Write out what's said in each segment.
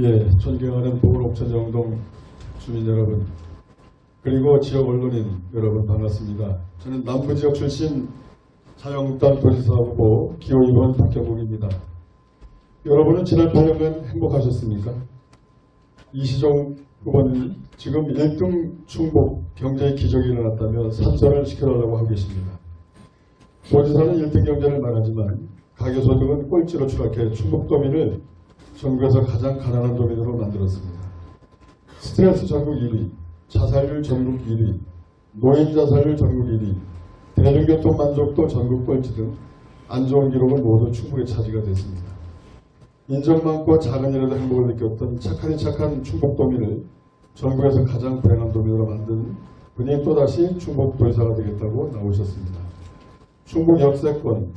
예, 존경하는 보울옥천 영동 주민 여러분, 그리고 지역 언론인 여러분 반갑습니다. 저는 남부 지역 출신 자영당 도지사 후보 기호 2번 박경국입니다. 여러분은 지난 8년간 행복하셨습니까? 이시종 후보님 지금 1등 충북 경제의 기적이 일어났다며 산전을 시켜달라고 하고 계십니다. 도지사는 1등 경제를 말하지만 가계소득은 꼴찌로 추락해 충북 도민을 전국에서 가장 가난한 도민으로 만들었습니다. 스트레스 전국 1위, 자살률 전국 1위, 노인 자살률 전국 1위, 대중교통 만족도 전국 꼴찌 등 안 좋은 기록은 모두 충북의 차지가 됐습니다. 인정 많고 작은 일에도 행복을 느꼈던 착하니 착한 충북 도민을 전국에서 가장 불행한 도민으로 만든 분이 또다시 충북 도지사가 되겠다고 나오셨습니다. 충북 역세권,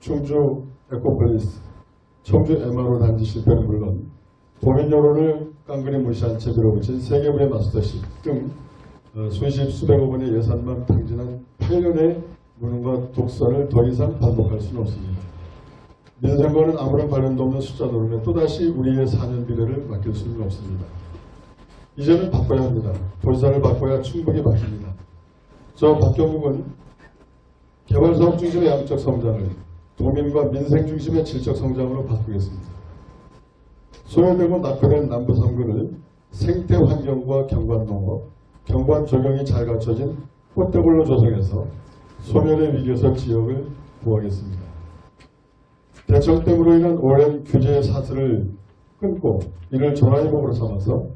충주 에코폴리스, 청주 MRO 단지 실패는 물론 도민 여론을 깡그리 무시한 채 밀어붙인 세계부의 마스터십 등 어, 수십 수백억 원의 예산만 탕진한 8년의 무능과 독선을 더 이상 반복할 수는 없습니다. 민생과는 아무런 관련도 없는 숫자 노름에 또다시 우리의 4년 미래를 맡길 수는 없습니다. 이제는 바꿔야 합니다. 도지사를 바꿔야 충분히 바뀝니다. 저 박경국은 개발사업 중심의 양적 성장을 도민과 민생 중심의 질적 성장으로 바꾸겠습니다. 소외되고 낙후된 남부 3구를 생태 환경과 경관 농업, 경관 조경이 잘 갖춰진 꽃대벌로 조성해서 소멸의 위기에서 지역을 구하겠습니다. 대청 때문으로 인한 오랜 규제 사슬을 끊고 이를 전화위복으로 삼아서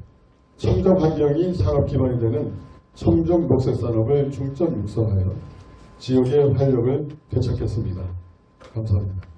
청정 환경이 산업 기반이 되는 청정 녹색 산업을 중점 육성하여 지역의 활력을 되찾겠습니다. 감사합니다.